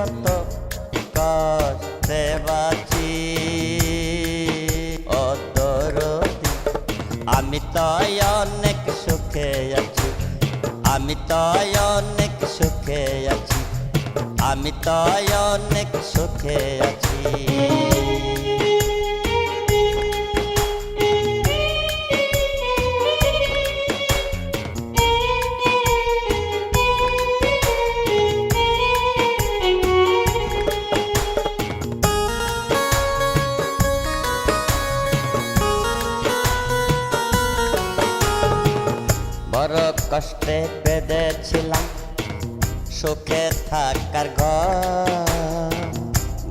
কত কষ্টে বাঁচি অতরতি। আমি তাই অনেক সুখে আছি, আমি তাই অনেক সুখে আছি, আমি তাই অনেক সুখে আছি। বড় কষ্টে বেঁধেছিলাম, সুখে থাকার ঘর।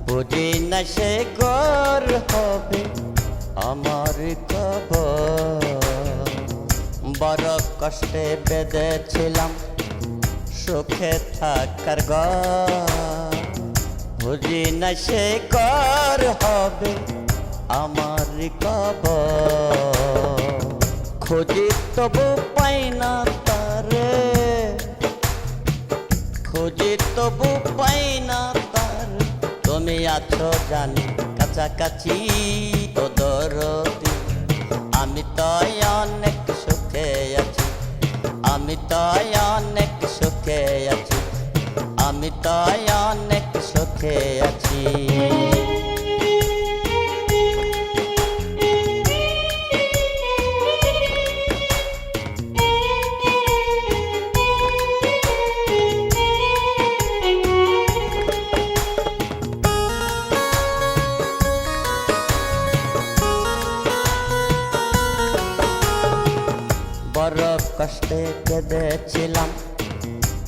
বুঝি না সে গর হবে আমার কবর। বড় কষ্টে বেঁধেছিলাম, সুখে থাকার ঘর। বুঝি না সে গর হবে আমার কবর। খুঁজি তবু পাই না তারে। খুঁজি তবু পাই না তার। তুমি আছো জানি কাছাকাছি ও দরদি। আমি তো অনেক সুখে আছি। আমি তো অনেক সুখে আছি। আমি তো অনেক সুখে আছি। কষ্টে কেঁদেছিলাম,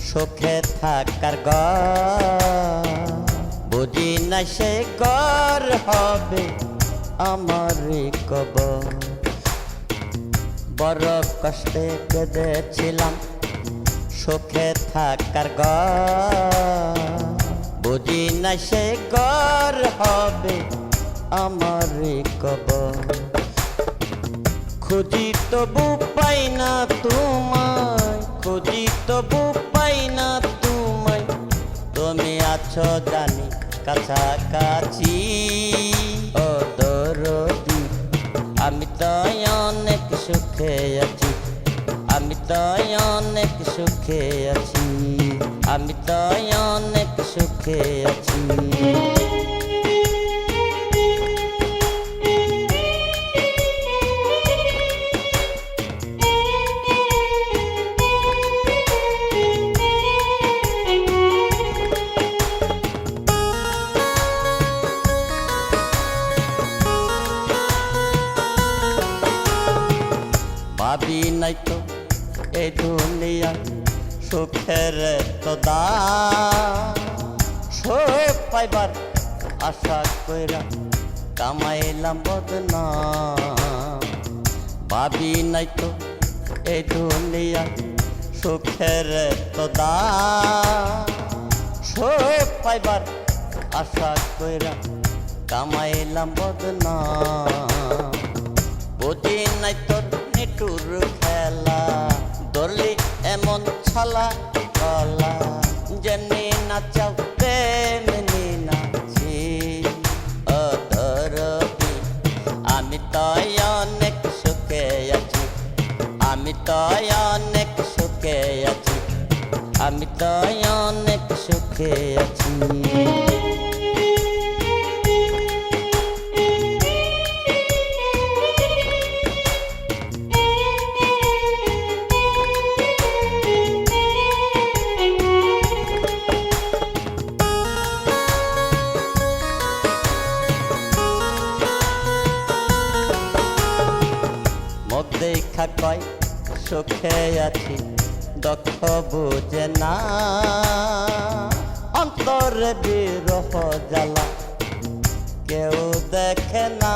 সুখে থাকার ঘর বুঝি না সে ঘর হবে আমার কবর। বড় কষ্টে কেঁদেছিলাম, সুখে থাকার ঘর বুঝি না সে ঘর হবে আমার কবর। খুঁজি তবু পাই না তোমায়, খুঁজি তবু পাই না তোমায়। তুমি আছো জানি কাছাকাছি। ও দরদি, আমি তো অনেক সুখে আছি। আমি তো অনেক সুখে আছি। আমি তো অনেক সুখে আছি। নাই তো এই দুনিয়া সুখের তো দাম সুখ পাইবার আশা কইরা কামাইলাম বদনা। ভাবি নাই তো এই দুনিয়া সুখের তো দাম সুখ পাইবার আশা কইরা কামাইলাম বদনা। বুঝি নাই তোর নিটুর ছলা কলা জেনে নাচাও তেমনি নাচি অদরবি আমি তাই অনেক সুখে আছি আমি তাই অনেক সুখে আছি আমি তাই অনেক সুখে দেখা কয়, সুখে আছি দক্ষ বুঝে না। অন্তরে বিরহ জ্বালা, কেউ দেখে না।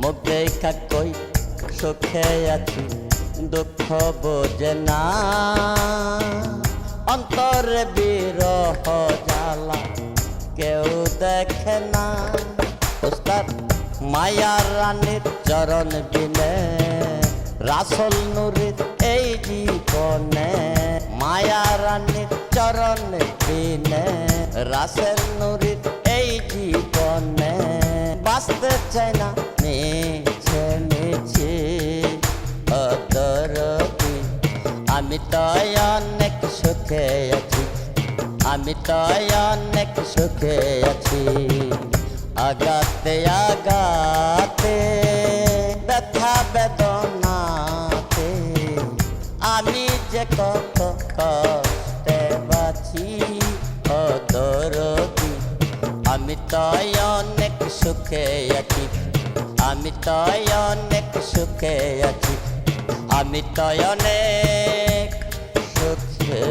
মুখ দেখা কই, সুখে আছি, দুঃখ বোঝে না। অন্তরে বিরহ জ্বালা, কেউ দেখে না। মায়ার রানীর চরণ বিনে রাসল নুরির এই জীবনে মায়া রানীর চরণ বিনে রাসেল নুরির এই জীবনে বাঁচতে চাই না মিছে মিছে অদরদি আমি তো অনেক সুখে আছি, আমি তো অনেক সুখে আছি। আগাতে আগাতে, ব্যথা বেদনাতে আমি যে কত কষ্টে বাছি ও দরদি। আমি তো অনেক সুখে আছি, আমি তো অনেক সুখে আছি, আমি তো অনেক সুখে